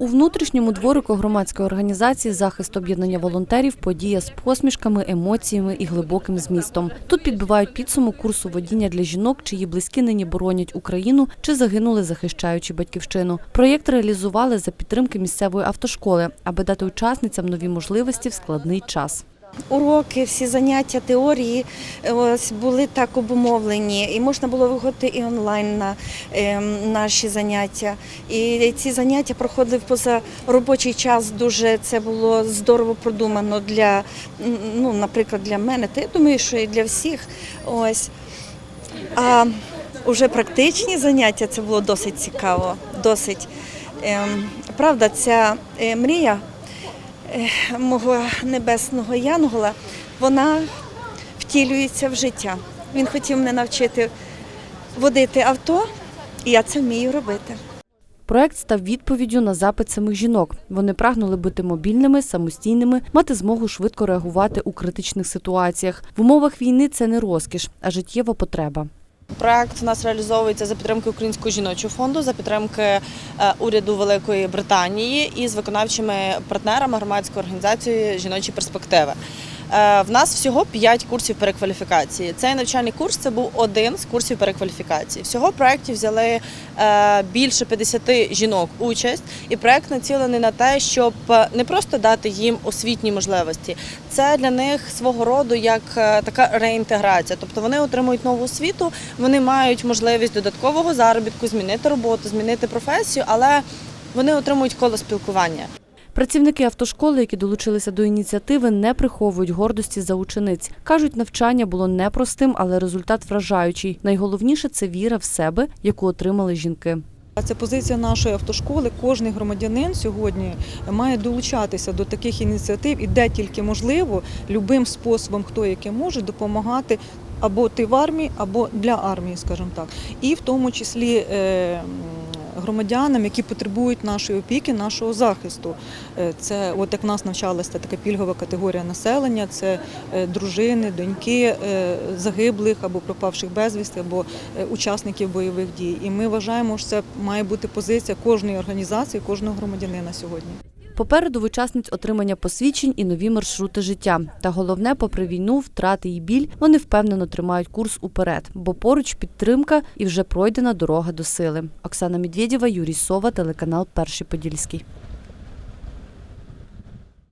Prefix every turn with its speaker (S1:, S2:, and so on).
S1: У внутрішньому дворику громадської організації захист об'єднання волонтерів подія з посмішками, емоціями і глибоким змістом. Тут підбивають підсуму курсу водіння для жінок, чиї близькі нині боронять Україну чи загинули, захищаючи батьківщину. Проєкт реалізували за підтримки місцевої автошколи, аби дати учасницям нові можливості в складний час.
S2: Уроки, всі заняття, теорії е, ось були так обумовлені, і можна було виходити і онлайн на е, наші заняття. І ці заняття проходили в позаробочий час. Дуже це було здорово продумано для, ну, наприклад, для мене. Та я думаю, що і для всіх. Ось. А вже практичні заняття це було досить цікаво. Досить. Ем, правда, ця е, мрія мого небесного Янгола, вона втілюється в життя. Він хотів мене навчити водити авто, і я це вмію робити.
S1: Проект став відповіддю на запит самих жінок. Вони прагнули бути мобільними, самостійними, мати змогу швидко реагувати у критичних ситуаціях. В умовах війни це не розкіш, а життєва потреба.
S3: Проект у нас реалізовується за підтримки Українського жіночого фонду, за підтримки е, уряду Великої Британії і з виконавчими партнерами громадської організації Жіночі перспективи. Е, В нас всього 5 курсів перекваліфікації. Цей навчальний курс це був один з курсів перекваліфікації. Всього в проєкті взяли е, більше 50 жінок участь, і проєкт націлений на те, щоб е, не просто дати їм освітні можливості, це для них свого роду як така реінтеграція. Тобто вони отримують нову освіту, вони мають можливість додаткового заробітку, змінити роботу, змінити професію, але вони отримують коло спілкування.
S1: Працівники автошколи, які долучилися до ініціативи, не приховують гордості за учениць. кажуть, навчання було непростим, але результат вражаючий. Найголовніше це віра в себе, яку отримали жінки.
S4: Це позиція нашої автошколи. Кожний громадянин сьогодні має долучатися до таких ініціатив і де тільки можливо, любим способом, хто яке може, допомагати або ти в армії, або для армії, скажімо так, і в тому числі. Громадянам, які потребують нашої опіки, нашого захисту, Е, це от як в нас навчалася така пільгова категорія населення, це е, дружини, доньки е, загиблих або пропавших безвісти, або учасників бойових дій. І ми вважаємо, що це має бути позиція кожної організації, кожного громадянина сьогодні.
S1: Попереду в учасниць отримання посвідчень і нові маршрути життя. Та головне, попри війну, втрати і біль, вони впевнено тримають курс уперед, бо поруч підтримка і вже пройдена дорога до сили. Оксана Медведєва, Юрій Сова, телеканал Перший Подільський.